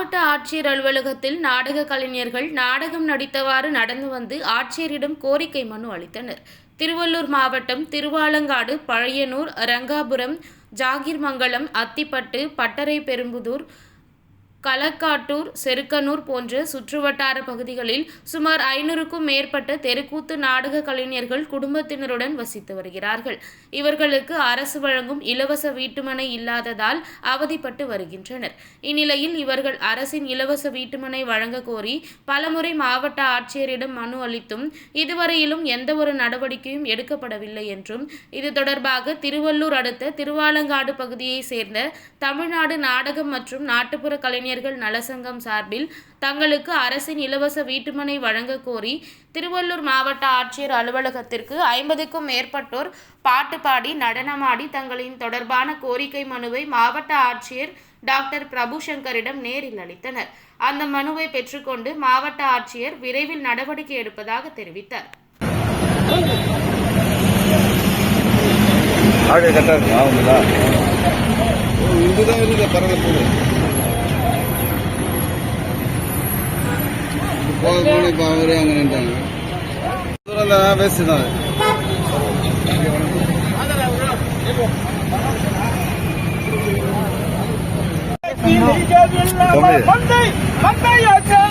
மாவட்ட ஆட்சியர் அலுவலகத்தில் நாடக கலைஞர்கள் நாடகம் நடித்தவாறு நடந்து வந்து ஆட்சியரிடம் கோரிக்கை மனு அளித்தனர். திருவள்ளூர் மாவட்டம் திருவாலங்காடு பழையனூர் ரங்காபுரம் ஜாகிர்மங்கலம் அத்திப்பட்டு பட்டறை பெரும்புதூர் களக்காட்டூர் செருக்கனூர் போன்ற சுற்றுவட்டார பகுதிகளில் சுமார் ஐநூறுக்கும் மேற்பட்ட தெருக்கூத்து நாடக கலைஞர்கள் குடும்பத்தினருடன் வசித்து வருகிறார்கள். இவர்களுக்கு அரசு வழங்கும் இலவச வீட்டுமனை இல்லாததால் அவதிப்பட்டு வருகின்றனர். இந்நிலையில் இவர்கள் அரசின் இலவச வீட்டுமனை வழங்க கோரி பலமுறை மாவட்ட ஆட்சியரிடம் மனு அளித்தும் இதுவரையிலும் எந்தவொரு நடவடிக்கையும் எடுக்கப்படவில்லை என்றும் இது தொடர்பாக திருவள்ளூர் அடுத்த திருவாலங்காடு பகுதியைச் சேர்ந்த தமிழ்நாடு நாடகம் மற்றும் நாட்டுப்புற கலைஞர்கள் நலசங்கம் சார்பில் தங்களுக்கு அரசின் இலவச வீட்டுமனை வழங்க கோரி திருவள்ளூர் மாவட்ட ஆட்சியர் அலுவலகத்திற்கு ஐம்பதுக்கும் மேற்பட்டோர் பாட்டு பாடி நடனமாடி தங்களின் தொடர்பான கோரிக்கை மனுவை மாவட்ட ஆட்சியர் டாக்டர் பிரபு சங்கரிடம் நேரில் அளித்தனர். அந்த மனுவை பெற்றுக்கொண்டு மாவட்ட ஆட்சியர் விரைவில் நடவடிக்கை எடுப்பதாக தெரிவித்தார். கரெக்டாக ஆகுங்களா இதுதான் இருக்குது பரவாயில்ல போக போன இப்போ அவரே அங்கே நின்றாங்க. தூரம் தான் தான். மந்தை மந்தை மகிழ்ந்து